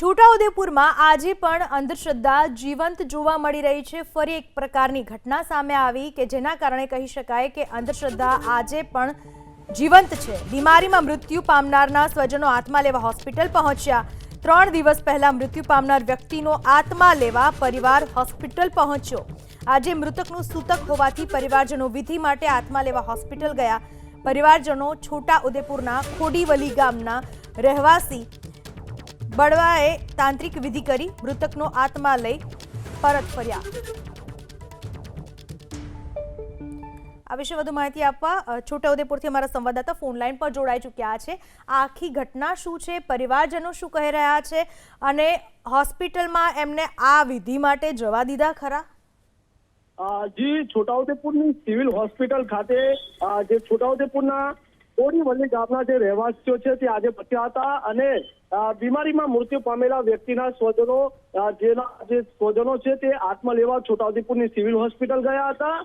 છોટાઉદેપુરમાં આજે પણ અંધશ્રદ્ધા જીવંત જોવા મળી રહી છે. ફરી એક પ્રકારની ઘટના સામે આવી કે જેના કારણે કહી શકાય કે અંધશ્રદ્ધા આજે પણ જીવંત છે. બીમારીમાં મૃત્યુ પામનારના સ્વજનો આત્મા લેવા હોસ્પિટલ પહોંચ્યા. ત્રણ દિવસ પહેલા મૃત્યુ પામનાર વ્યક્તિનો આત્મા લેવા પરિવાર હોસ્પિટલ પહોંચ્યો. આજે મૃતકનું સૂતક હોવાથી પરિવારજનો વિધિ માટે આત્મા લેવા હોસ્પિટલ ગયા. પરિવારજનો છોટા ઉદેપુરના ખોડીવલી ગામના રહેવાસી બળવાએ તાંત્રિક વિધિ કરી મૃતકનો આત્મા લઈ પરત ફર્યા. આ વિશે વધુ માહિતી આપવા છોટાઉદેપુરથી અમારા સંવાદદાતા ફોન લાઈન પર જોડાઈ ચૂક્યા છે. આખી ઘટના શું છે, પરિવારજનો શું કહી રહ્યા છે અને હોસ્પિટલમાં એમને આ વિધિ માટે જવા દીધા ખરા? જી, છોટાઉદેપુરની સિવિલ હોસ્પિટલ ખાતે જે છોટાઉદેપુરના કોડીવલી ગામના જે રહેવાસીઓ છે તે આજે બચ્યા હતા અને બીમારીમાં મૃત્યુ પામેલા વ્યક્તિના સ્વજનો જેના જે સ્વજનો છે તે આત્મા લેવા છોટાઉદેપુરની સિવિલ હોસ્પિટલ ગયા હતા.